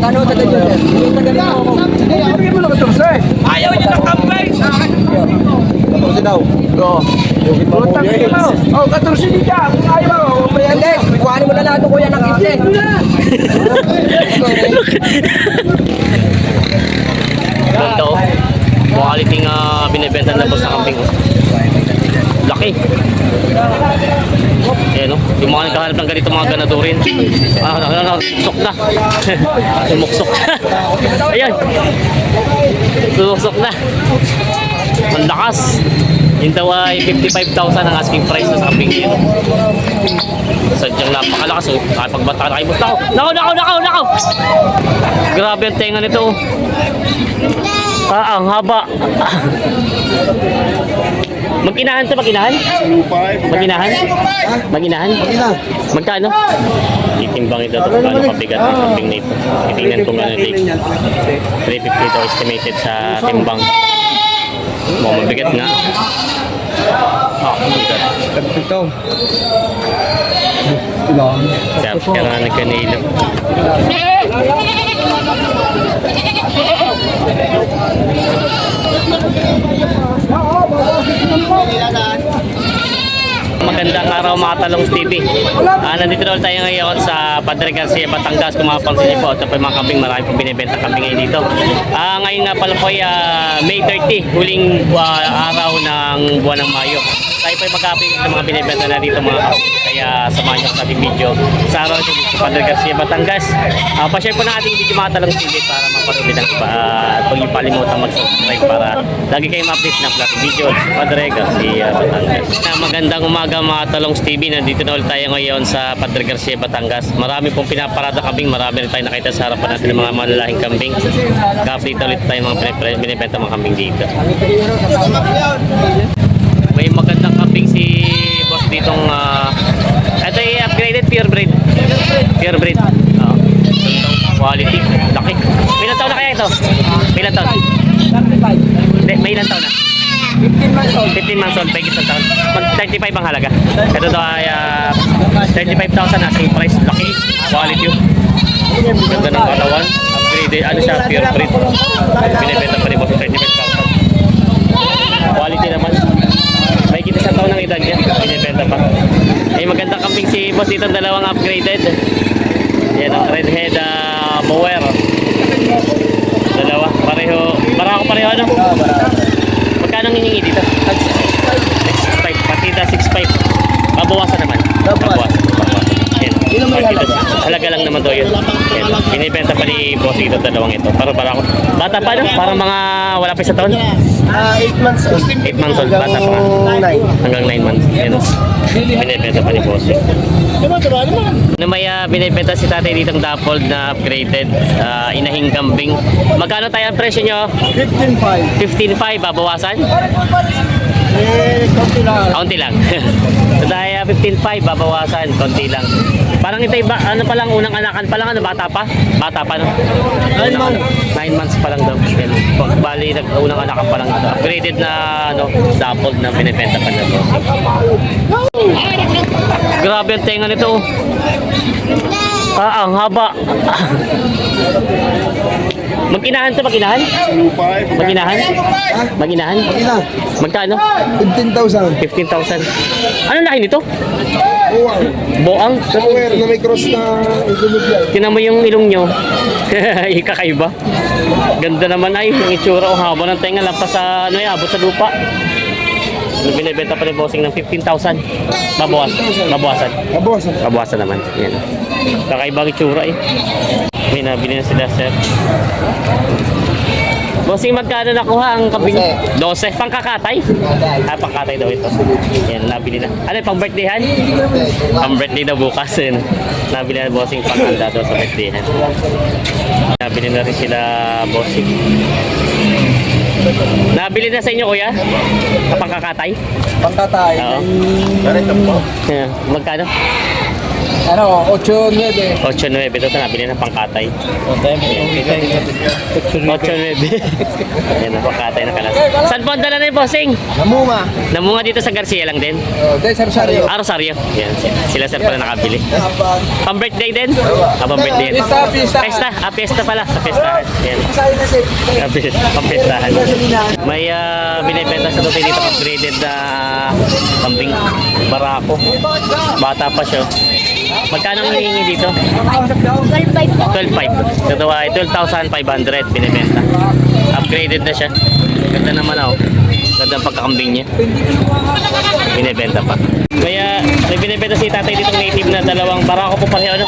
Magkano sa ganyan? Yung taga ako. Bibigyan mo na 14. Ayaw niyo ng kambay! 14 daw. Oo. Utang ka mo. Oh, 14 din ka. Ayaw mo, may Hindi, kuhanin mo na lahat ng kuya ng 15. Ganda oh. Quality nga binibenta na boss na kambing. oh. Laki. Ayan oh. Yung mga naghahanap ng ganito mga ganadorin. Ah, ano, ano, sok na. Sumuksok. Ayan. Sumuksok na. Ang lakas. Yung daw ay 55,000 ang asking price sa kambing yun. Sadyang napakalakas oh. Kahit pagbata na kayo. Nako, nako, nako, nako, nako. Grabe ang tenga nito oh. Ah, ang haba. Maginahan to, maginahan? Maginahan? Maginahan? Magkano? Itimbang ito ito kung gaano kabigat ang kambing na ito. Titingnan nga na Jake. 350 daw estimated sa timbang. Mukhang mabigat nga. Ah, mabigat. Ito. Kaya, kaya nga nagkanilo. Magandang araw mga Talong TV. Ah, nandito na tayo ngayon sa Padre Garcia, Batangas. Kung mapapansin niyo po, ito po yung mga kambing. Marami pong binibenta kambing ngayon dito. Ah, ngayon nga pala po ay ah, May 30, huling ah, araw ng buwan ng Mayo. Tayo po ay mag-update ng mga binibenta na dito mga kambing. Kaya samahan ako sa ating video sa araw ito dito Padre Garcia, Batangas. Ah, pa-share po ng ating video mga Talong TV para mapanood ng iba. At huwag niyo palimutan mag-subscribe para lagi kayong ma-update ng vlog videos. Padre Garcia, Batangas. Na magandang umaga mga Talongs TV. Nandito na ulit tayo ngayon sa Padre Garcia, Batangas. Marami pong pinaparada kambing. Marami rin tayo nakita sa harapan natin ng mga malalaking kambing. Kapit ulit tayo mga binibenta mga kambing dito. May boss ditong ah, ito ay upgraded pure breed. Pure breed. Oo. Quality. Laki. May ilang taon na kaya ito? May ilang taon? Hindi, may ilang taon na? 15 months old. 15 months old, pagkit sa taon. Mag 35 ang halaga. Ito daw ay ah, 35,000 asking price. Laki, quality. Ganda ng katawan. Upgraded, ano siya, pure breed. Binibenta pa ni boss yung 35,000. Quality naman. May kita sa taon ng edad niya. Binibenta pa. Ay maganda kambing dito, dalawang upgraded. Yan ang redhead uh, mower. Dalawa, pareho. Para pareho ano? Magkano ang hiningi dito? 6.5. Partida 6.5. Babawasan naman. Babawasan. Halaga lang naman to yun. Yan. Binibenta pa ni Boss ito, dalawang ito. Para para ako. Bata pa no? Para mga wala pa sa taon. Ah, 8 months old. 8 months old. Bata pa. Hanggang 9 months. Yan. Binibenta pa ni Boss. Na may uh, binibenta si tatay ditong Dappled na upgraded ah, inahing kambing. Magkano tayo ang presyo nyo? 15.5. 15.5 babawasan? Eh, konti lang. Kaunti lang. so dahil uh, 15.5 babawasan, konti lang. Parang ito iba, ano pa lang, unang anakan pa lang, ano, bata pa? Bata pa, no? Nine Unang- months. Nine months pa lang daw. Yan. Pag bali, nag, unang anakan pa lang. Upgraded na, ano, dappled na binibenta pa na. Grabe ang tenga nito. Ah, ang haba. Maginahan to, maginahan? Maginahan? Maginahan? Ilan? Magkano? 15,000. 15,000. Anong laki nito? Uwang. Boang? Somewhere na may cross na ilunog yan. Tinan mo yung ilong nyo. Kakaiba. Ganda naman ay yung itsura o haba ng tenga lampas sa ano yan, abot sa lupa. Ano binibenta pa ni Bossing ng 15,000. Babawas. Babawasan. Kabawasan. Babawasan naman. Yan. Kakaiba ang itsura eh. May nabili na sila sir. Bossing, magkano nakuha ang kabing? 12. Pangkakatay? Ah, pangkatay daw ito. Yan, nabili na. Ano, pang birthdayhan? Pang birthday daw bukas. Yun. Nabili na bossing panghanda daw sa birthdayhan. Nabili na rin sila bossing. Nabili na sa inyo kuya? Sa pangkakatay? Pangkatay. Oo. Ganito po. Yeah. Magkano? Ano, 8-9. 8.9 ito, ito nabili na pangkatay. 8.9. Ayan na, pangkatay na kalas. Saan po ang dala na yung bossing? Namunga. Namunga dito sa Garcia lang din. Dahil sa Rosario. Ah, Rosario. Yan, sila sir pala nakabili. Pang birthday din? Ah, pang birthday. Pista, pista. Pesta, ah, pesta pala. Sa pestahan. Yan. Pang pestahan. May uh, binibenta sa tutoy dito upgraded na kambing barako. Bata pa siya. Magkano ang hinihingi dito? 12.5. Totoo ay 12,500 binibenta. Upgraded na siya. Ganda naman ako. Ganda ang pagkakambing niya. Binibenta pa. Kaya may binibenta si tatay dito native na dalawang barako po pareho ano?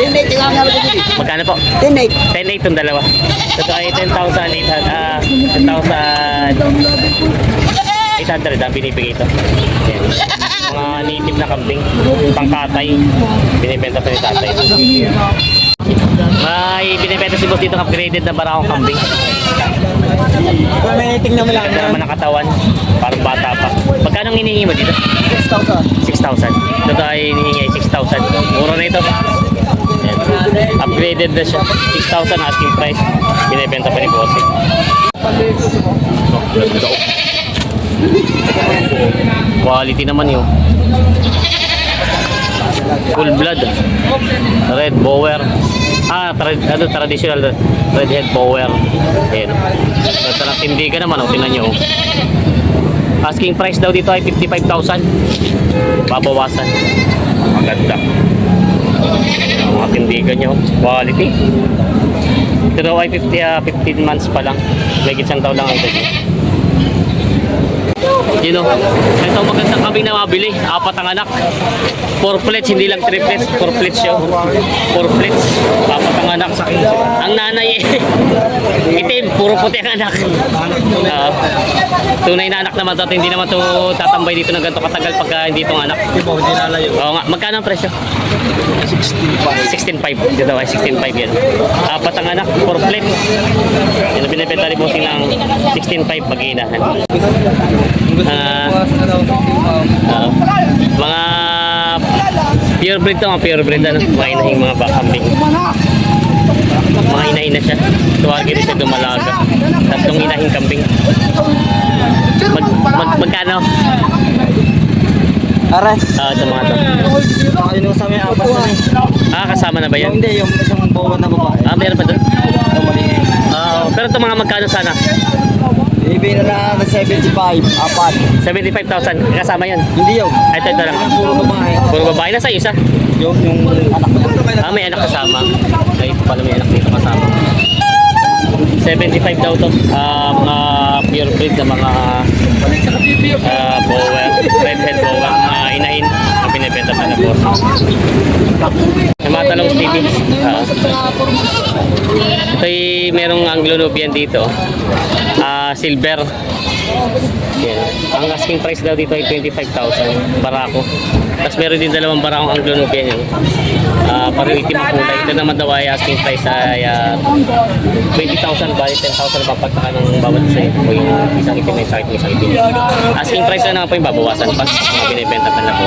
Tinday, tingnan nga lang dito. Magkano po? Tinday. 10.8 yung dalawa. Totoo ay 10,800. Ah, 10,800 ang binibigay ito. Yan. Mga native na kambing, pangkatay, binibenta pa ni tatay. May binibenta si boss dito ng upgraded na barakong kambing. May tingnan mo lang. Ganda naman ang katawan, parang bata pa. Magkano ang hinihingi mo dito? 6,000. 6,000. Ito ay hinihingi ay 6,000. Mura na ito. Yan. Upgraded na siya. 6,000 asking price. Binibenta pa ni Bossing. Oh, ganda oh. Quality naman yun. Full blood. Red bower. Ah, tra ano, traditional red head bower. Ayan. Ganda ng tindigan naman. Oh. Tingnan nyo. oh. Asking price daw dito ay 55,000. Babawasan. Maganda. Mga tindigan nyo. Quality. Ito daw ay 50, ah, 15 months pa lang. May isang taon lang ang edad Bye. You know, ito magandang kami na mabili. Apat ang anak. Four plates, hindi lang three plates. Four plates siya. Four plates. Apat ang anak. Ang nanay eh. Itim, puro puti ang anak. Ah, tunay na anak naman at Hindi naman to tatambay dito ng ganito katagal pagka hindi itong anak. Hindi nalayo. Oo nga, magkano ang presyo? 16.5. Dito ay 16.5 yan. Apat ang anak, 4 plates. Yan ang binibenta ni Bossing ng 16.5 mag-iinahan. Ah, ah, mga pure breed to, mga pure breed ano, mga inahing mga bakambing. Mga inahin na siya. Tuwagi rin siya dumalaga. Tatlong inahing kambing. Mag, mag, magkano? Aras. Ah, ito mga to. Ayun yung sa may apat na rin. Ah, kasama na ba yan? Hindi, yung isang bawa na babae. Ah, meron pa doon? Ah, pero ito mga magkano sana? Ibig na na 75, apat. 75,000. Kasama yan. Hindi yun. Ay, ito, ito lang. Puro babae. Puro babae. Nasa isa. Yung, yung anak ko. Ah, may anak kasama. Ay, ito pala may anak dito kasama. 75 daw to. Ah, mga pure breed na mga ah, bower, redhead bower, mga inahin na binibenta pa na boss. Yung mga talong TV. Ah. ito ay merong Anglo-Nubian dito. Ah, silver. Yan. Ang asking price daw dito ay 25,000 barako. Tapos meron din dalawang barakong Anglo-Nubian yun. Ah, parang itim ang kulay. Ito naman daw ay asking price ay ah, 20,000 bali 10,000 papagtaka ng bawat isa eh. O yung isang itim na isang itim isang itim. Asking price na naman po yung babawasan pa. Mga binibenta pa na po.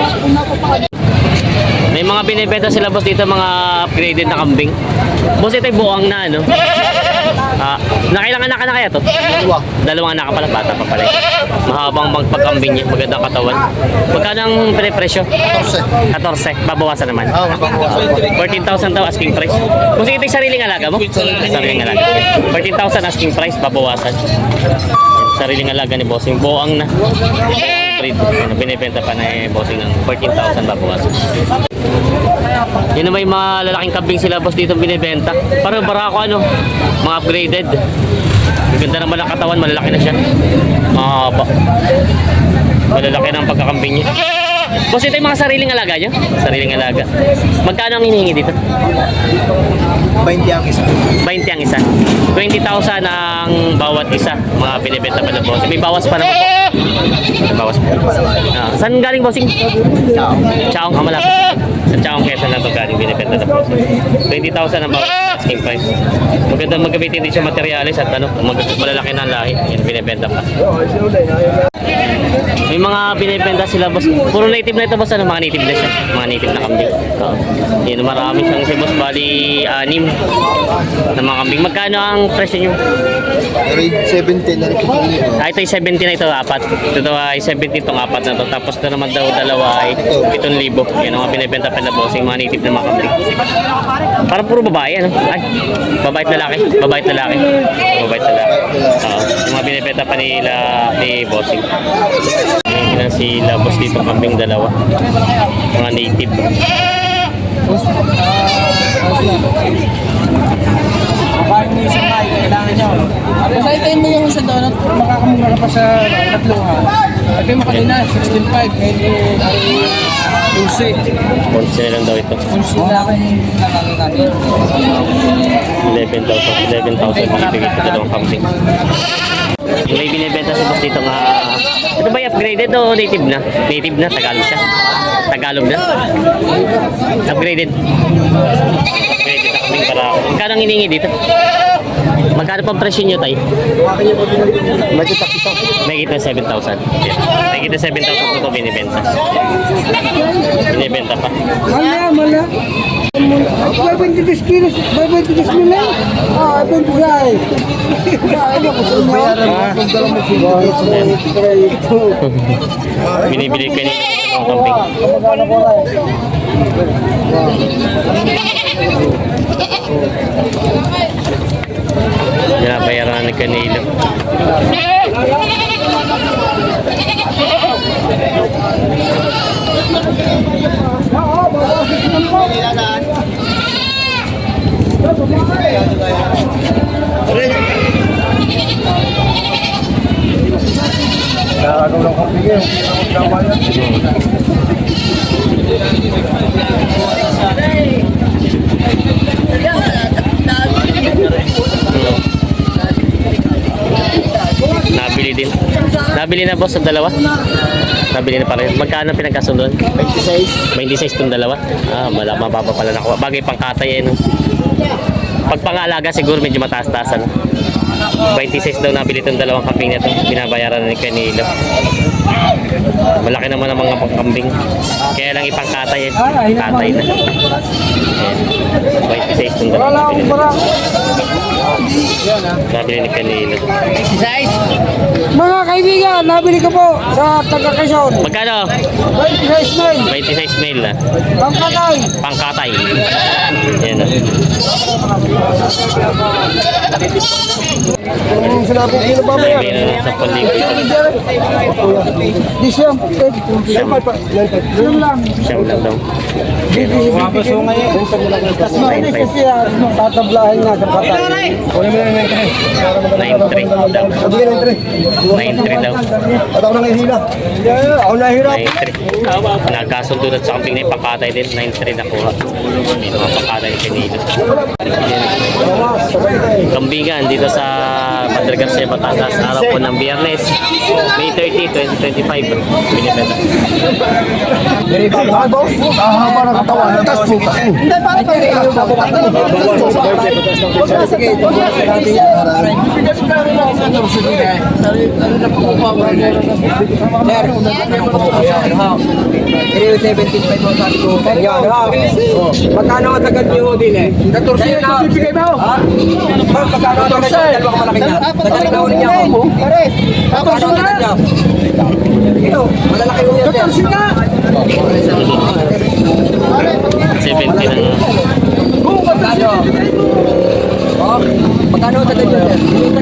May mga binibenta sila boss dito mga upgraded na kambing. Boss ito yung buwang na ano. Ah, nakailang anak ka na kaya to? Dalawa. Dalawang anak ka pala, bata pa pala. eh. Mahabang magpagkambing niya, magandang katawan. Magkano ang pinipresyo? 14. Babawasan naman. Ah, mababawasan. 14,000 daw asking price. Kung sige ito yung sariling alaga mo? Sariling alaga. 14,000 asking price, babawasan. Sariling alaga ni Bossing. Buang na. Breed. Ano, binibenta pa na eh, Bossing ng 14,000 babawasan. Yun naman yung mga lalaking kambing sila boss dito binibenta. Parang barako ano, mga upgraded. Ganda naman ang katawan, malalaki na siya. Mahaba. Malalaki na ang pagkakambing niya. Boss, ito yung mga sariling alaga niya? Sariling alaga. Magkano ang hinihingi dito? 20 ang isa. 20 ang isa. 20,000 ang bawat isa. Mga binibenta pa ng boss. May bawas pa naman po. May bawas pa. Ah, saan galing bossing? Ciao. Chaong ang malapit. Sa Chaong Quezon lang ito galing binibenta ng boss. 20,000 ang bawat asking price. Maganda magamitin din siya materialis at ano, malalaki na ang lahi. Yan binibenta pa. May mga binibenta sila boss. Puro native na ito boss. Ano, mga native na siya. Mga native na kambing. Oo. Yan, marami siyang si boss. Bali, anim na mga kambing. Magkano ang presyo nyo? Grade 17 na rin po nito. Ah, ito ay 70 na ito, apat. Ito ay 70 itong apat na to. Tapos ito naman daw dalawa ay 7,000. Yan ang mga binibenta pa na boss. Yung mga native na mga kambing. Parang puro babae, ano? Ay, babait lalaki. Babait lalaki. Babait lalaki. Oo. Yung mga binibenta pa nila ni Bossing. Na sila boss dito kambing dalawa. Mga native. Paano yung isang kain, kailangan nyo. Basta itayin mo yung isang donut, makakamura ka pa sa tatluhan. Ito yung makalina, 16.5, ngayon yung ay 12. Ponce na lang daw ito. Kung sila akin yung nakakagagay. 11,000. 11,000 binibigay ito dalawang kambing. May binibenta sa boss dito nga, ito ba upgraded o native na? Native na, Tagalog siya. Tagalog na. Upgraded. Upgraded na kaming para. Magkano ang hiningi dito? Magkano pang presyo nyo takito. May kita 7,000. Yeah. May kita 7,000 po ito binibenta. Binibenta pa. Mala, mala. 22 kilos, 22 mila. Ah, 20 guys. Ano ko sa inyo? Binibili ko nila ng kambing. Binabayaran ni kanila. Nakakagaw ng Nabili din. Nabili na boss ang dalawa? Nabili na pala. Magkano pinagkasunod? 26. 26 itong dalawa? Ah, malak mababa pala nakuha. Bagay pang katay eh, no? Pag pangalaga siguro medyo mataas-taasan. 26 daw nabili itong dalawang kambing na ito. Binabayaran ni kanila. Malaki naman ang mga pangkambing. Kaya lang ipang katay eh. Katay na. Ayan. 26 itong Wala akong nabili. ni kanila. Mga kaibigan, nabili ko po sa taga Quezon. Magkano? 26 mil. 26 mil na. Pangkatay. Pangkatay. Yan na. Kung sinabi ko na? Sabi na sa ito. Di siyam. Siyam. Lang. Siyam lang daw. Wapas mo ngayon. Tapos mainis kasi tatablahin nga sa patay. Kunin mo na yung 9-3 daw. Ng 3. 9-3 daw. At ako nang ihila. Yeah, ako nahihirap. 9-3. Nagkasundo na sa kambing na yung pangkatay din. 9-3 nakuha. May mga pangkatay ni Canilo. Kambingan dito sa Bye. Padre Garcia, Batangas. Araw po ng Biyernes. May 30, 2025. Binibenta. Ah, boss. Ah, haba ng katawan. Tapos bukas. Hindi, para pa Pero 17 pa ito sabi ko. Yan, ha? Magkano ang tagad niyo din eh? 14 na bibigay mo. Ha? Magkano ang tagad niyo? Dalawa ka malaki niya. Tagad na ulit niya ako. Pare, ang tagad niya? Ito, malalaki ulit yan. 14 na! 70 na nga. Magkano? Oh, magkano ang?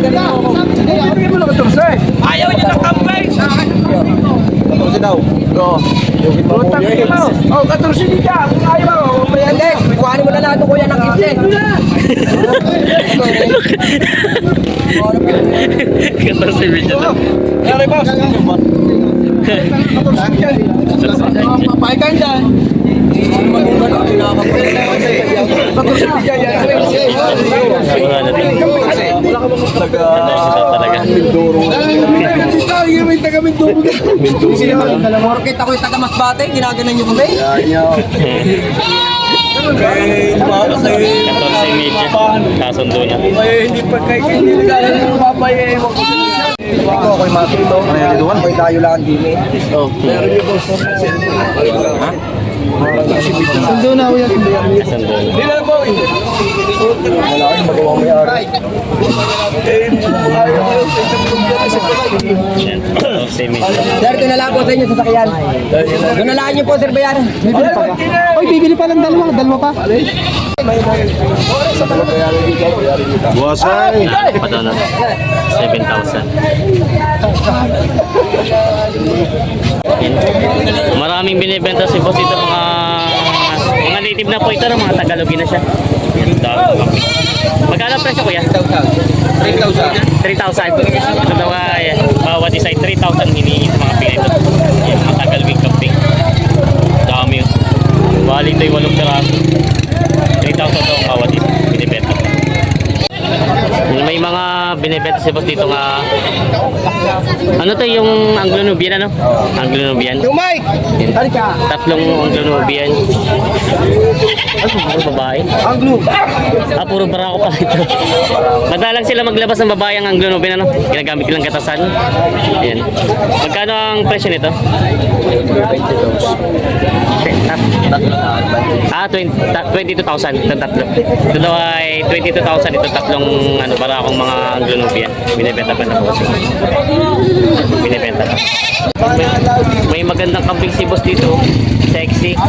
Yung ako. Bigay mo lang 14. Ayaw niya ng kambay! Tapos daw. Oo. Utang ka mo. Oh, 14 din ka. Kung ayaw mo, may hindi. Kuhanin mo na lahat ng kuya ng 15. 14 video na. Yari boss. Papay ka dyan. Wala na din. Ganda talaga. Porkit ako yung taga Ginaganan niyo kami. 14 media. Kasundo na. Hindi pa kay hindi nagaganan yung papay eh. ko, ako'y matuto. Ako'y tayo lang din eh. Meron yung boss. Sundo na ako yan. Asan doon? Hindi na po. Wala kang magawa may ari. Sir, na lang po sa inyo sa sakyan. Doon na lang niyo po, sir, bayaran. Bibili pa ba? Oy, bibili pa ng dalawa. Dalawa pa. Buwasay. Pa doon na. 7,000. Yan. Maraming binibenta si boss dito mga mga native na po ito, no? mga Tagalogin na siya. Ng. Magkano presyo kuya? 3,000. 3,000. Ito daw ay bawat isa ay 3,000 hinihingi sa mga pinay ito. Yan, mga Tagalogin kape. Dami. Bali ito yung walong piraso. 3,000 daw bawat isa. Binibenta si boss dito nga ano to yung Anglo-Nubian ano? Anglo-Nubian. Yung. Halika! Tatlong Anglo-Nubian. Ano puro babae? Ang glue. Ah, puro barako pala ito. Madalang sila maglabas ng babae ang Anglo-Nubian ano? Ginagamit nilang katasan. Yan. Magkano ang presyo nito? Eh, tap- Ah, 20 ta- 22,000 ito tatlo. Ito daw ay 22,000 ito tatlong ano para akong mga Anglo-Nubian. Binibenta pa na po. Binibenta pa. May, may magandang kambing si boss dito. Sexy.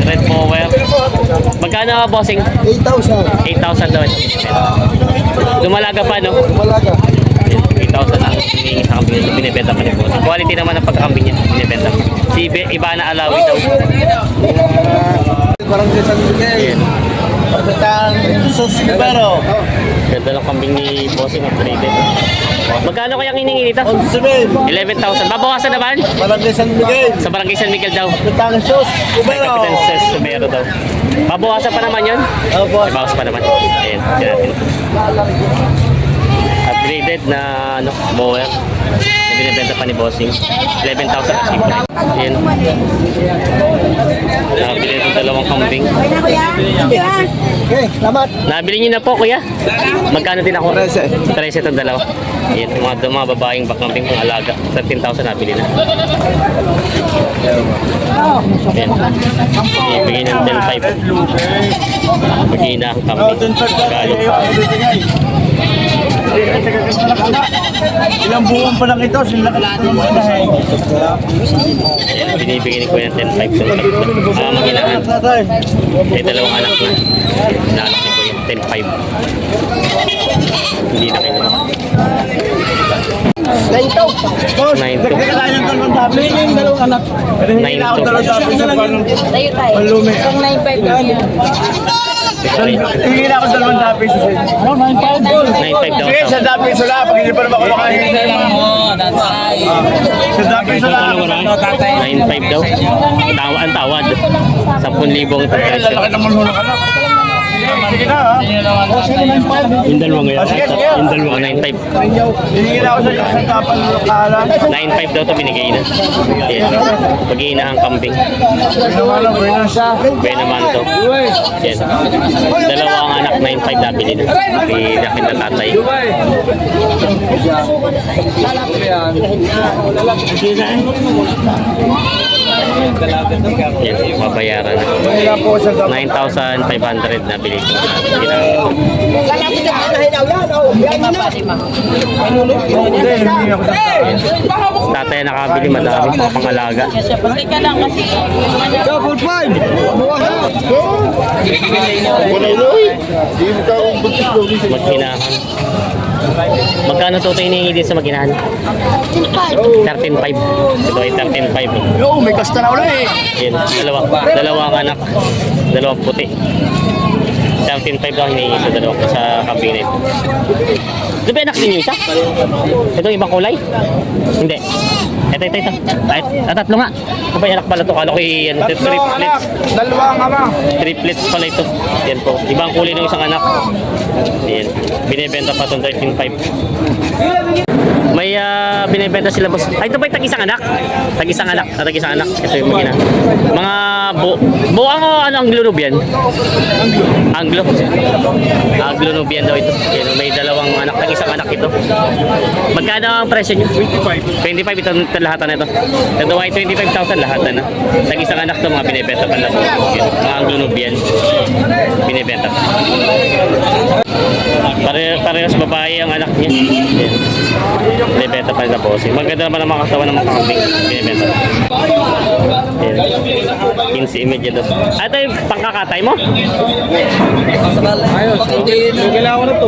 Red Power. Magkano nga bossing? 8,000. 8,000 daw. Dumalaga pa no? Malaga. 8,000 na hinihingi sa kambing ito. Binibenta pa ni boss. Quality naman ang pagkakambing niya. Binibenta. Si Ibe- Ibana Alawi daw. Parang sa Miguel. Ayan. Pagkatang sus pero. Ganda ng kambing ni bossing upgraded. Magkano kaya hiningi dito? 11. 11,000. Babawasan naman? Parang din San Miguel. Sa Barangay San Miguel daw. Pagkatang sus Kapitan Ses Sumero daw. Babawasan pa naman yun? Opo. Bawas pa naman. Ayan, tignan natin. Upgraded na ano, mower. Binibenta pa ni Bossing. 11,000 asking price. Ayan. Nabili ito dalawang kambing. Okay, salamat. Nabili niyo na po, kuya. Magkano din ako? 13. 13 itong dalawa. Ayan, mga, mga babaeng bakambing pang alaga. 13,000 nabili na. Ayan. Ibigay ng 10,500. Ibigay na ang kambing. Pa. Ilang buwan pa lang ito, sila kalado mo na eh. Ayan, binibigay ni Kuya ng 10,500 sa tatlo. Ah, maginahan. Tatay. May dalawang anak niya. Inaanak ni Kuya, 10,500. Hindi na kayo. Ganito. Boss, 9 to. dagdagan yung dalawang dami. Yung dalawang anak. Hindi Nine na ako to. dalawang dami sa paano. Tayo tayo. Pang 9.5 lang yan. Hindi na ako dalawang sa'yo. Ano, 9.5 doon. 9,500 daw. Sige, sa dami sa lahat. Pag hindi pa naman ako nakain. Sa dami sa lahat. 9,500 daw. Tawa, ang tawad. 10,000 ang presyo. lalaki naman ho ng anak. Sige na ha. Yung dalawang Ah, sige, sige. Yung dalawang 9,500. Hihingi na ako sa iyo sa tapan ng lokalan. 9,500 daw ito binigay na. Yan. Pag-iina ang kambing. Ginawa. Kaya naman ito. Yan. Dalawang anak, 9,500 nabili na. Pinakit na tatay. Yan, mabayaran na. Wala po sa 9,500 nabili ko. Ko yan. Oh, yan na. Hindi, hihingi ako sa tatay na nakabili, madami pang pangalaga. Double five. Maghinahan. Magkano to ito hinihingi din sa maghinahan? 13,500. Ito ay 13,500. Yo, may kasta na ulit eh. Yan, dalawa. Dalawang anak. Dalawang puti. 13.5 daw hinihingi sa dalawa sa ito. Di ba anak ninyo isa? Ito ibang kulay? Hindi. Ito, ito, ito. Ay, ah, tatlo nga. Ito ba anak pala ito? Kala ko yung ano, triplets. Dalawang ama. Triplets pala ito. Yan po. Ibang kulay ng isang anak. Yan. Binibenta pa itong 13.5. May ah, binibenta sila boss. Ay, ito ba yung tag-isang anak? Tag-isang anak. Ah, tag-isang anak. Ito yung magina. Mga bu buang o ano ang Nubian? Anglo. Anglo Nubian daw ito. Yan, may dalawang anak. Tag-isang anak ito. Magkano ang presyo niyo? 25. 25 ito, ito lahat na ito. Ito ay 25,000 lahat na. Tag-isang anak to mga binibenta pa na. Yan, Mga Anglo Nubian. Binibenta. Pare parehas babae ang anak niya. Yan. Binibenta pa na bossing. Maganda naman ang mga katawan ng mga kambing. Binibenta. Yan. 15 image ito. Ah, ito yung pangkakatay mo?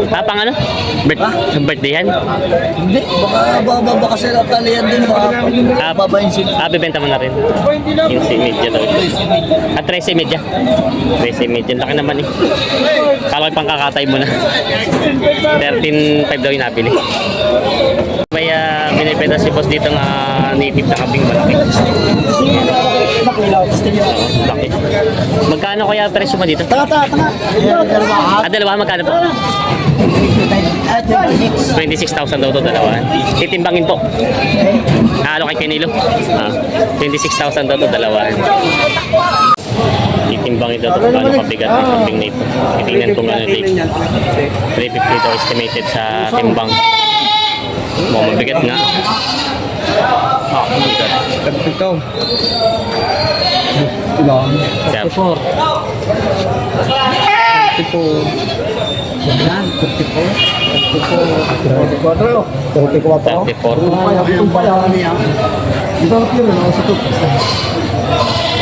Ah, pang ano? Birth, birthday yan? Hindi, baka baba baka sila talian din baka Ah, babayin sila. ah, bibenta mo na rin. 15 image ito. Ah, 13 image. 13 image. Laki naman eh. Kala ko pangkakatay mo na. 13.5 daw yung nabili. May uh, binibenta si boss dito nga native na kabing malaki. Laki. Magkano kaya presyo mo dito? Tanga, tanga, tanga. Ah, dalawa magkano po? 26,000 daw to dalawa. Titimbangin po. Halo kay Kenilo. Ah, 26,000 daw to dalawa. Titimbangin daw to kung paano kabigat ng kambing na ito. Titingnan kung ano leg. 350 daw estimated sa timbang. Mo mabigat nga. Ah, mabigat. Ito. Kaya, Terti kuat 34.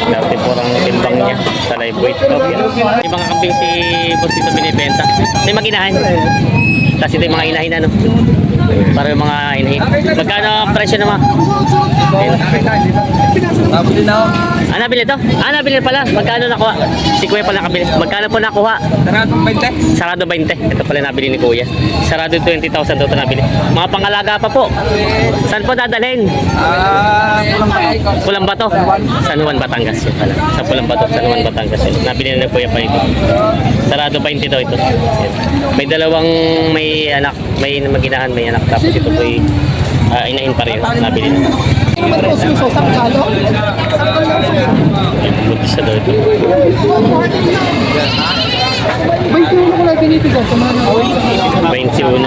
Dati po ang timbang niya sa live weight. Okay. Yung mga kambing si boss dito binibenta. Ito mga inahin. Tapos ito yung mga inahin ano. Para yung mga inahin. Magkano ang presyo naman? Tapos din ako. Ah, nabili ito? Ah, nabili pala. Magkano nakuha? Si Kuya pala nakabili. Magkano po nakuha? Taratong 20. Sarado 20. Ito pala nabili ni Kuya. Sarado 20,000 daw ito nabili. Mga pangalaga pa po. Saan po dadalhin? Ah? Pulang Bato. San Juan, Batangas yun pala. Sa Pulang Bato, San Juan, Batangas yun. Nabili na ng Kuya pa ito. Sarado 20 daw ito. May dalawang may anak, may maginahan, may anak. Tapos ito po ay uh, inahin pa rin. Nabili na. Butis na daw ito. May tulong ko lang binibigyan sa mga 21.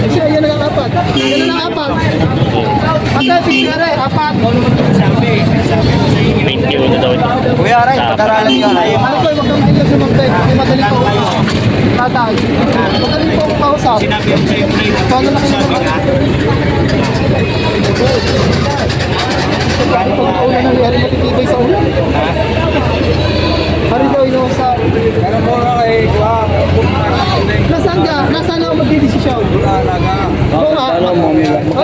Kasi ayan ang apat. Yan ang apat. At pinare, apat. 21 daw ito. Kuya, aray, Sa- pag-aralan yun. Ano ko, wag kang mahilig sumagday. Hindi madali po. Tatay. Madali po ang kausap. Sinabi ako sa'yo. Paano na kayo Paano pag naulan ng liyari matitibay sa ulan? Hari daw ino sa... Pero mo na kay Kuya. Nasaan ka? Nasaan ako magdidesisyon? Alaga. Oo nga. Ano ba?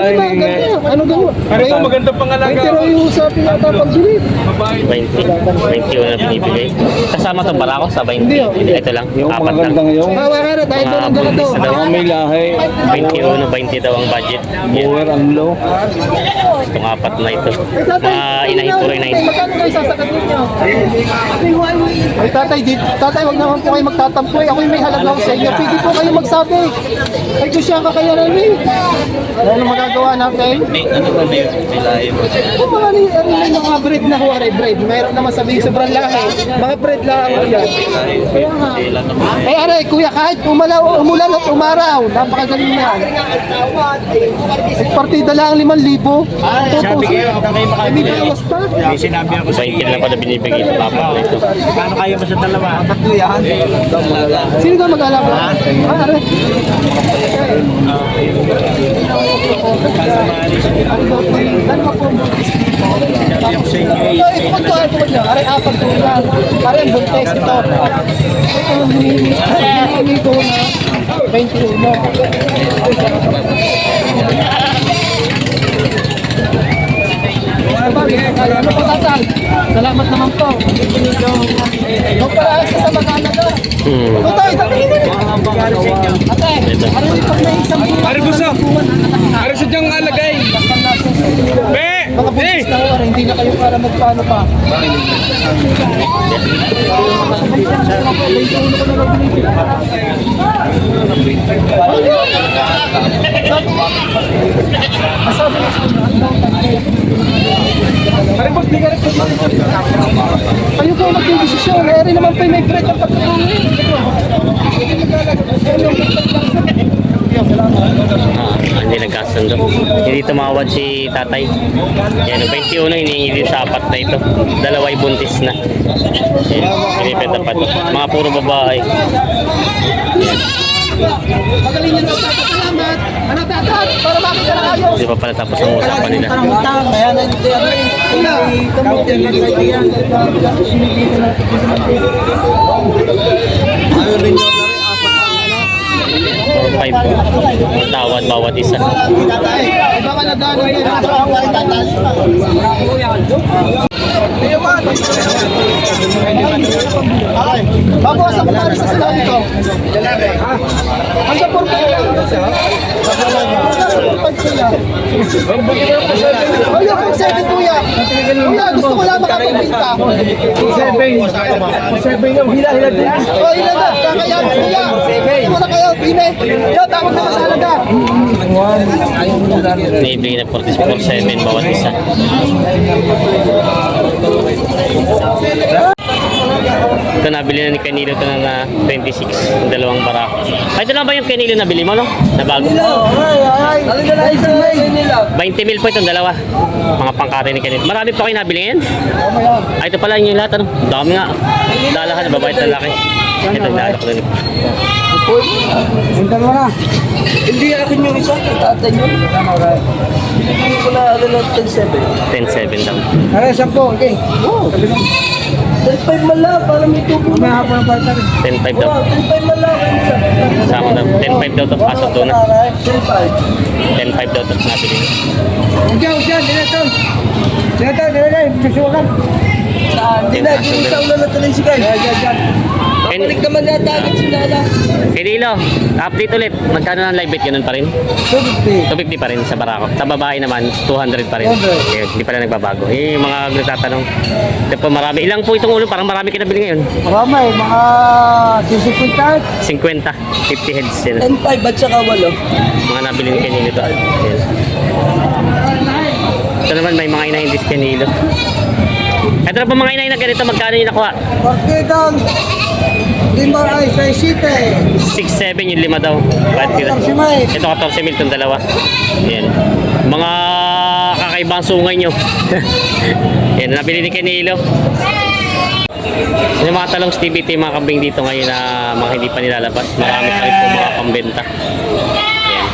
Ganda. Ano gano'n? Pero ito magandang pangalaga. Pero yung usapin yata pagbili. 20. 21 na binibigay. Kasama itong barako sa 20. Hindi, ito lang. Apat lang. ngayon. Hawa ka na dahil doon Mga ang ganito. na daw. May lahi. 21, 20 daw ang budget. Buwer ang low. Itong apat na ito. Mga inahin puro inahin. Magkano kayo sasagot ninyo? Ay tatay, di, tatay wag naman po kayo magtatampo eh. Ako yung may halaga ko sa inyo. Pwede po kayo magsabi. Ay kung siya kakayanan eh. Ano magagawa natin? Ano ba may lahi mo? Kung mga ni, ano yung mga breed na huwari breed. Mayroon naman sabihin sobrang lahi. Mga breed lang ako yan. Kaya nga. Eh aray, kuya, kahit umalaw, umulan at umaraw, napakagaling yan. Partida lang 5,000. Sabi kayo, Ay, may bawas pa. 20 lang pala binibigay apat na ito. Tatlo yan. Sino ka mag-alaga? Ah, aray. Ano aray, apat ang buntes ito. Ko na 21. Ano po tatay? Salamat naman po. Huwag para sa mag-alaga. Hmm. Ito, ito, ito. Ate, ano yung pag may isang buwan? Ari buso. Ari sa diyang alagay. Mga buntis na oras, hindi na kayo para magpaano pa. Kayo po magdidesisyon. Rin naman po may break ang pagtulungan. Ah, hindi nagkasundo. Hindi tumawad si tatay. Yan, 21 hinihingi sa apat na ito. Dalawa ay buntis na. Yan, pinipenta pa to. Mga puro babae. Magaling yan ang salamat. Ano tatat? Para makita na. Hindi pa pala tapos ang usapan nila. Or 5 po. Tawad bawat isa. Ay, babawasan ko para sa sinabi ko. Hanggang 4 ko. Ayun po, 7 kuya. Kuya, gusto ko lang makapagpinta. Oh, ilan na? Kakayan, kuya. Ito na kayo, pine. Yo, tawag na talaga. Naibigay na 44.7 bawat isa. Ito nabili na ni Canilo ito ng ah, 26, yung dalawang barako. Ay, ito lang ba yung Canilo nabili mo, no? Na bago? 20 mil po itong dalawa. Mga pangkate ni Canilo. Marami pa kayo nabili ngayon? Ay, ito pala yung lahat, ano? Dami nga. Dalahan, babae at lalaki. Ito, lalaki ko rin. Hindi akin yung isa, tatay nyo. Hindi ko na ano na 10-7. 10.7 daw. Ay, 10, okay. Oo. 10-5 man lang, para may tubo. May hapon ang partner. 10.5 daw. 10-5 man lang. Kasama daw. 10.5 daw to. Pasok doon na. 10-5. 10.5 daw to. Nabili. Diyan, diyan, diretong. Diretong, diretong. Susukan. Hindi na, Pasok yung doon. isang na natuloy si Kyle. Diyan, diyan. Balik naman yata agad si Nala. Canilo, update ulit. Magkano ng live bet? Ganun pa rin? 250. 250 pa rin sa barako. Sa babae naman, 200 pa rin. 200. Eh, hindi pala nagbabago. Eh, yung mga nagtatanong. Ito po marami. Ilang po itong ulo? Parang marami kinabili ngayon. Marami, mga 50 50. 50 heads sila. 10-5 at saka walo. Mga nabili ni Canilo ito. Ayan. Ito naman may mga inahin din si Canilo. Ito na po mga inahin na ganito. Magkano yung nakuha? Porkidong. Lima ay 6-7. 6-7 eh. yung lima daw. Bad kilo. Eh. Ito 14 mil itong dalawa. Yan. Mga kakaibang sungay nyo. Yan, nabili ni Canelo. Yung mga talong TBT mga kambing dito ngayon na mga hindi pa nilalabas. Marami pa po mga kambenta. Yan.